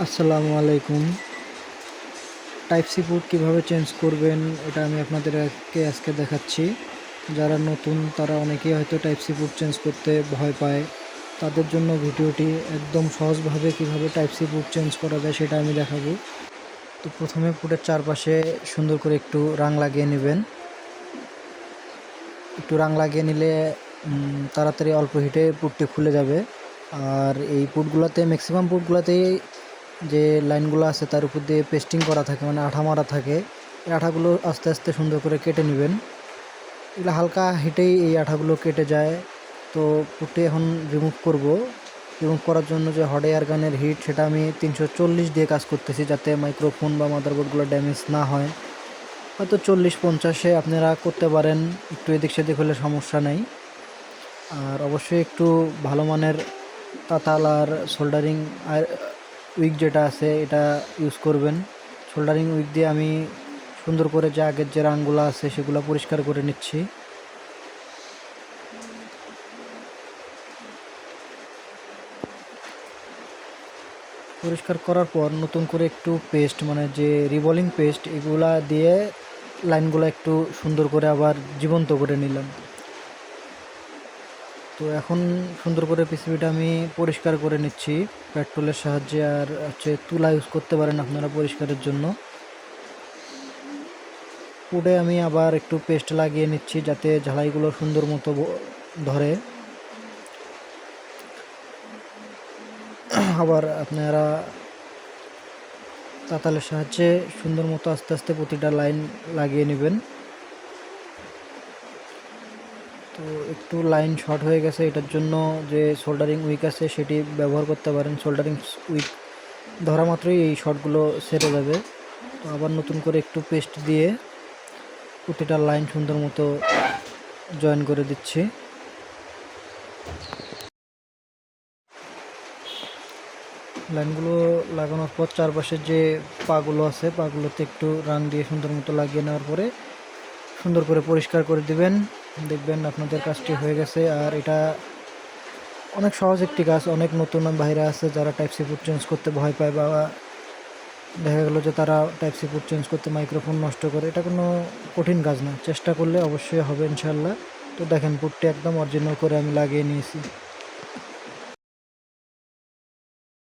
আসসালামু আলাইকুম। Type C port কীভাবে চেঞ্জ করবেন, এটা আমি আপনাদেরকে আজকে দেখাচ্ছি। যারা নতুন, তারা অনেকেই হয়তো টাইপ সি পুট চেঞ্জ করতে ভয় পায়। তাদের জন্য ভিডিওটি একদম সহজভাবে কীভাবে টাইপ সি পুট চেঞ্জ করা যায় সেটা আমি দেখাবো। তো প্রথমে পুটের চারপাশে সুন্দর করে একটু রাং লাগিয়ে নেবেন। একটু রাং লাগিয়ে নিলে তাড়াতাড়ি অল্প হিটে পুটটি খুলে যাবে। আর এই পুটগুলোতে ম্যাক্সিমাম পুটগুলোতেই যে লাইনগুলো আছে তার উপর দিয়ে পেস্টিং করা থাকে মানে আঠা মারা থাকে, এই আঠাগুলো আস্তে আস্তে সুন্দর করে কেটে নেবেন। এগুলো হালকা হিটেই এই আঠাগুলো কেটে যায়। তো পুটটি এখন রিমুভ করব। রিমুভ করার জন্য যে হট এয়ার গানের হিট সেটা আমি তিনশো চল্লিশ দিয়ে কাজ করতেছি যাতে মাইক্রোফোন বা মাদারবোর্ডগুলো ড্যামেজ না হয়। হয়তো চল্লিশ পঞ্চাশে আপনারা করতে পারেন, একটু এদিক সেদিক হলে সমস্যা নেই। আর অবশ্যই একটু ভালো মানের তাতাল আর সোল্ডারিং আর উইক যেটা আছে, এটা ইউজ করবেন। সোল্ডারিং উইক দিয়ে আমি সুন্দর করে যে আগের যে রানগুলো আছে, সেগুলো পরিষ্কার করে নিচ্ছি। পরিষ্কার করার পর নতুন করে একটু পেস্ট মানে যে রিভলিং পেস্ট এগুলা দিয়ে লাইনগুলো একটু সুন্দর করে আবার জীবন্ত করে নিলাম। তো এখন সুন্দর করে পিসিবিটা আমি পরিষ্কার করে নিচ্ছি। পেট্রোলের সাহায্যে আর হচ্ছে তুলা ইউজ করতে পারেন আপনারা পরিষ্কারের জন্য। পুডে আমি আবার একটু পেস্ট লাগিয়ে নিচ্ছি যাতে ঝালাইগুলো সুন্দর মতো ধরে। আবার আপনারা তাতালের সাহায্যে সুন্দর মতো আস্তে আস্তে প্রতিটা লাইন লাগিয়ে নেবেন। তো একটু লাইন শর্ট হয়ে গেছে, এটার জন্য যে সোল্ডারিং উইক আছে সেটি ব্যবহার করতে পারেন। সোল্ডারিং উইক ধরা মাত্রই এই শর্টগুলো সেরে যাবে। তো আবার নতুন করে একটু পেস্ট দিয়ে প্রতিটা লাইন সুন্দর মতো জয়েন করে দিচ্ছি। লাইনগুলো লাগানোর পর চারপাশের যে পাগুলো আছে, পাগুলোতে একটু রাং দিয়ে সুন্দর মতো লাগিয়ে নেওয়ার পরে সুন্দর করে পরিষ্কার করে দিবেন। দেখবেন আপনাদের কাজটি হয়ে গেছে। আর এটা অনেক সহজ একটি কাজ, অনেক নতুন বাইরে আছে যারা টাইপ সি ফুড চেঞ্জ করতে ভয় পায় বা দেখা গেলো যে তারা টাইপ সি ফুড চেঞ্জ করতে মাইক্রোফোন নষ্ট করে। এটা কোনো কঠিন কাজ না, চেষ্টা করলে অবশ্যই হবে ইনশাল্লাহ তো দেখেন পুটটি একদম অরিজিনাল করে আমি লাগিয়ে নিয়েছি।